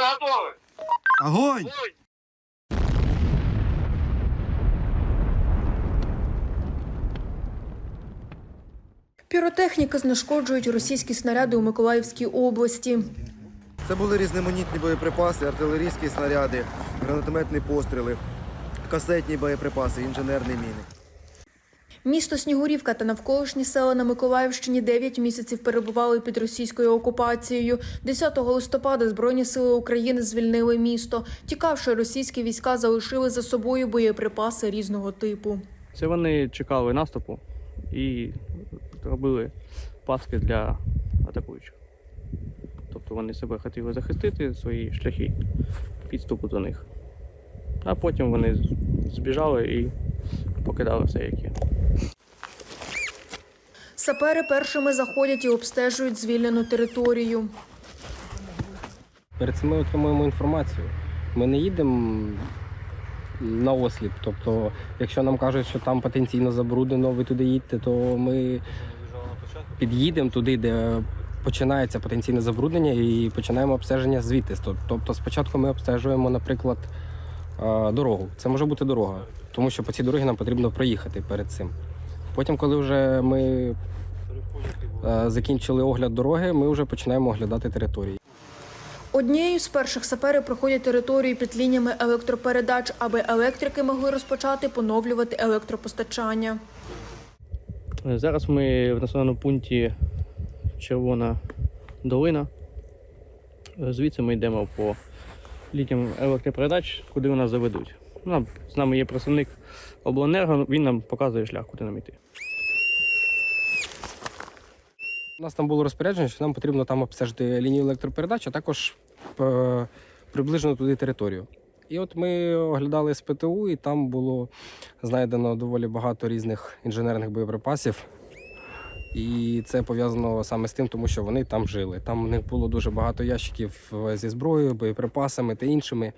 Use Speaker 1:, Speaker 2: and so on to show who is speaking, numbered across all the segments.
Speaker 1: Готовы!
Speaker 2: Огонь!
Speaker 1: Бой!
Speaker 3: Піротехніки знешкоджують російські снаряди у Миколаївській області.
Speaker 2: Це були різноманітні боєприпаси, артилерійські снаряди, гранатометні постріли, касетні боєприпаси, інженерні міни.
Speaker 3: Місто Снігурівка та навколишні села на Миколаївщині 9 місяців перебували під російською окупацією. 10 листопада Збройні сили України звільнили місто. Тікавши, російські війська залишили за собою боєприпаси різного типу.
Speaker 4: Це вони чекали наступу і робили паски для атакуючих. Тобто вони себе хотіли захистити, свої шляхи підступу до них. А потім вони збіжали і покидали все, як є.
Speaker 3: Сапери першими заходять і обстежують звільнену територію.
Speaker 5: Перед цим ми отримуємо інформацію. Ми не їдемо на осліп. Тобто, якщо нам кажуть, що там потенційно забруднено, ви туди їдьте, то ми під'їдемо туди, де починається потенційне забруднення, і починаємо обстеження звідти. Тобто, спочатку ми обстежуємо, наприклад, е, дорогу. Це може бути дорога, тому що по цій дорозі нам потрібно проїхати перед цим. Потім, коли вже ми е, закінчили огляд дороги, ми вже починаємо оглядати території.
Speaker 3: Однією з перших сапери проходять територію під лініями електропередач, аби електрики могли розпочати поновлювати електропостачання.
Speaker 4: Зараз ми в населеному пункті Червона долина. Звідси ми йдемо по літнім електропередач, куди вони нас заведуть. Нам, з нами є представник обленерго, він нам показує шлях, куди нам йти.
Speaker 5: У нас там було розпорядження, що нам потрібно там обстежити лінію електропередач, а також е, приближено туди територію. І от ми оглядали СПТУ, і там було знайдено доволі багато різних інженерних боєприпасів. І це пов'язано саме з тим, тому що вони там жили. Там в них було дуже багато ящиків е, зі зброєю, боєприпасами та іншими.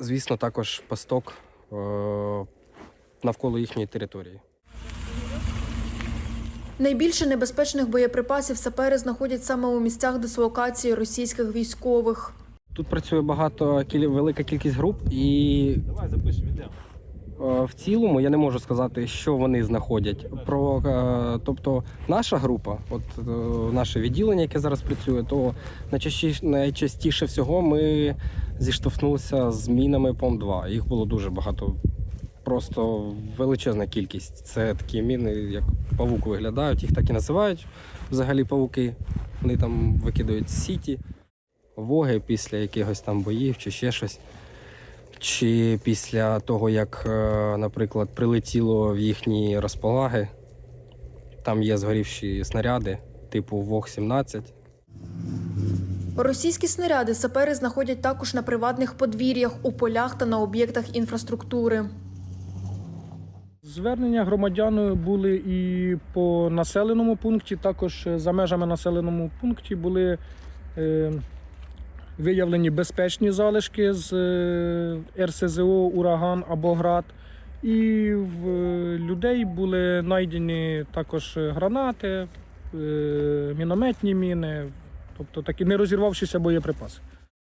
Speaker 5: Звісно, також пасток навколо їхньої території.
Speaker 3: Найбільше небезпечних боєприпасів сапери знаходять саме у місцях дислокації російських військових.
Speaker 5: Тут працює багато велика кількість груп, і е, в цілому я не можу сказати, що вони знаходять. Про е, тобто, наша група, от е, наше відділення, яке зараз працює, то найчастіше, найчастіше всього ми зіштовхнулися з мінами ПОМ-2. Їх було дуже багато. Просто величезна кількість. Це такі міни, як павук виглядають, їх так і називають взагалі павуки. Вони там викидають сіті воги після якихось там боїв чи ще щось. Чи після того, як, е, наприклад, прилетіло в їхні розполаги, там є згорівші снаряди, типу ВОГ-17.
Speaker 3: Російські снаряди сапери знаходять також на приватних подвір'ях, у полях та на об'єктах інфраструктури.
Speaker 6: Звернення громадян були і по населеному пункті, також за межами населеного пункті були е, виявлені безпечні залишки з е, РСЗО, ураган або град. І в е, людей були знайдені також гранати, е, мінометні міни, тобто такі не розірвавшися боєприпаси.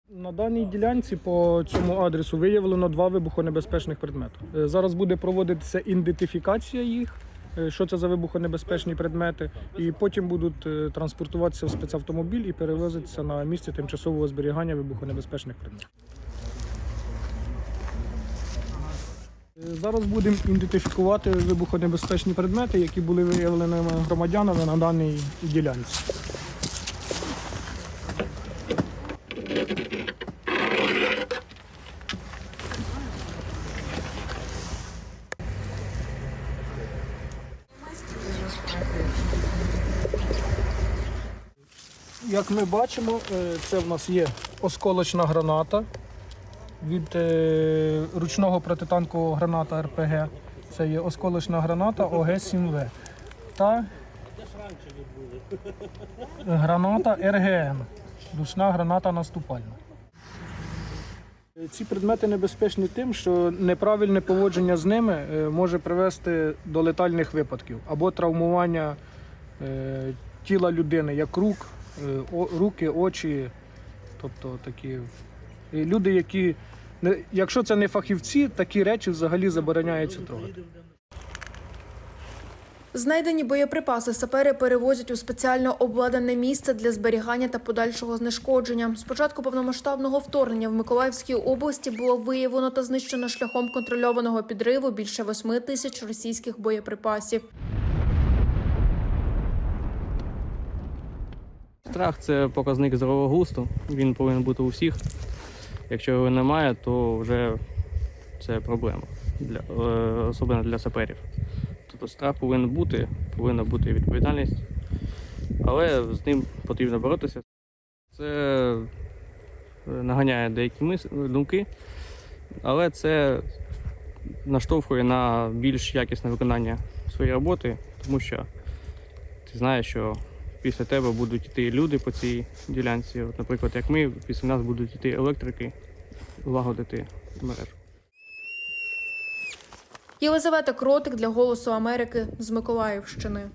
Speaker 6: На даній ділянці по цьому адресу виявлено два вибухонебезпечних предмети. Зараз буде проводитися ідентифікація їх, що це за вибухонебезпечні предмети, і потім будуть е, транспортуватися в спецавтомобіль і перевозитися на місце тимчасового зберігання вибухонебезпечних предметів. Е, Зараз будемо ідентифікувати вибухонебезпечні предмети, які були виявлені громадянами на даній ділянці. Як ми бачимо, е, це в нас є осколочна граната від е, ручного протитанкового граната РПГ. Це є осколочна граната ОГ-7В та граната РГН. Ручна граната наступальна. Ці предмети небезпечні тим, що неправильне поводження з ними е, може привести до летальних випадків або травмування тіла людини, як рук, руки, очі, тобто такі І люди, які не- якщо це не фахівці, такі речі взагалі забороняється трогати.
Speaker 3: Знайдені боєприпаси сапери перевозять у спеціально обладнане місце для зберігання та подальшого знешкодження. З початку повномасштабного вторгнення в Миколаївській області було виявлено та знищено шляхом контрольованого підриву більше 8 тисяч російських боєприпасів.
Speaker 4: Страх це показник здорового глузду. Він повинен бути у всіх. Якщо його немає, то вже це проблема, для, е, особливо для саперів. Тобто страх повинен бути, повинна бути відповідальність, але з ним потрібно боротися. Це е, наганяє деякі думки, але це наштовхує на більш якісне виконання своєї роботи, тому що ти знаєш, що після тебе будуть йти люди по цій ділянці. От, наприклад, як ми, після нас будуть йти електрики, лагодити мережу.
Speaker 3: Єлизавета Кротик для Голосу Америки з Миколаївщини.